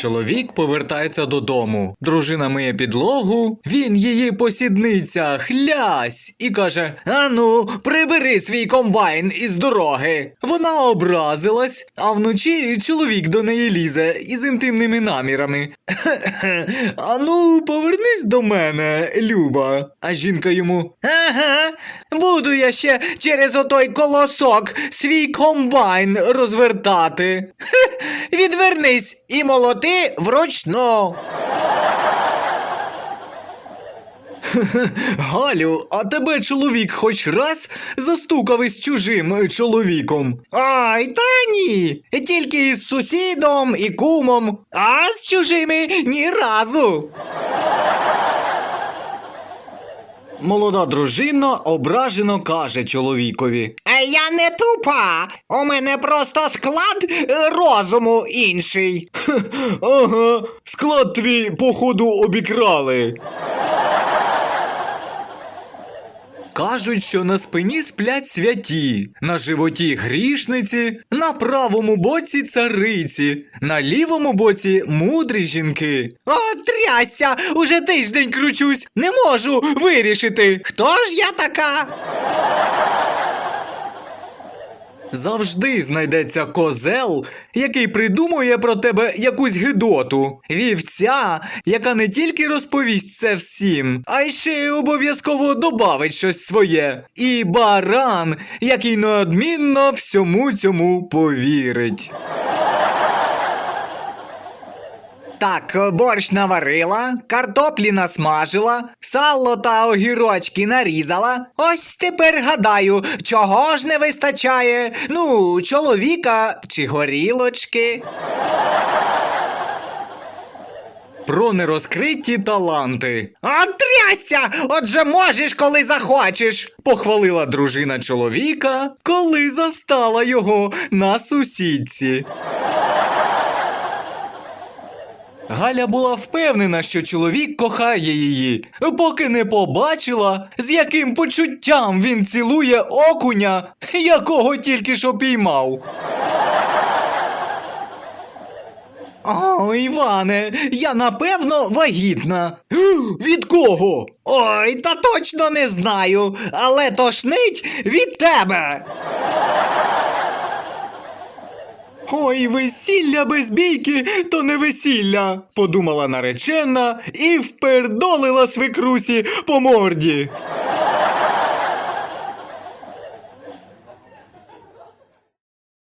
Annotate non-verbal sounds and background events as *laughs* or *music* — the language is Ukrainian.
Чоловік повертається додому. Дружина миє підлогу, він її по сідницях лясь і каже: Ану, прибери свій комбайн із дороги. Вона образилась, а вночі чоловік до неї лізе із інтимними намірами. Ану, повернись до мене, Люба. А жінка йому: Ага, буду я ще через отой колосок свій комбайн розвертати. Відвернись і молоти вручну. Галю, а тебе чоловік хоч раз застукав із чужим чоловіком? Ай, та ні. Тільки із сусідом і кумом, а з чужими ні разу. Молода дружина ображено каже чоловікові. Я не тупа. У мене просто склад е, розуму інший. *laughs* Ага, склад твій, походу, обікрали. Кажуть, що на спині сплять святі, на животі грішниці, на правому боці цариці, на лівому боці мудрі жінки. О, трясся! Уже тиждень кручусь, не можу вирішити. Хто ж я така? Завжди знайдеться козел, який придумує про тебе якусь гидоту. Вівця, яка не тільки розповість це всім, а й ще й обов'язково добавить щось своє. І баран, який неодмінно всьому цьому повірить. Так, борщ наварила, картоплі насмажила, сало та огірочки нарізала. Ось тепер гадаю, чого ж не вистачає? Ну, чоловіка чи горілочки. Про нерозкриті таланти. От трясся! Отже можеш, коли захочеш. Похвалила дружина чоловіка, коли застала його на сусідці. Галя була впевнена, що чоловік кохає її, поки не побачила, з яким почуттям він цілує окуня, якого тільки що піймав. О, Іване, я напевно вагітна. Від кого? Ой, та точно не знаю, але тошнить від тебе. Ой, весілля без бійки, то не весілля, подумала наречена і впердолила свекрусі по морді.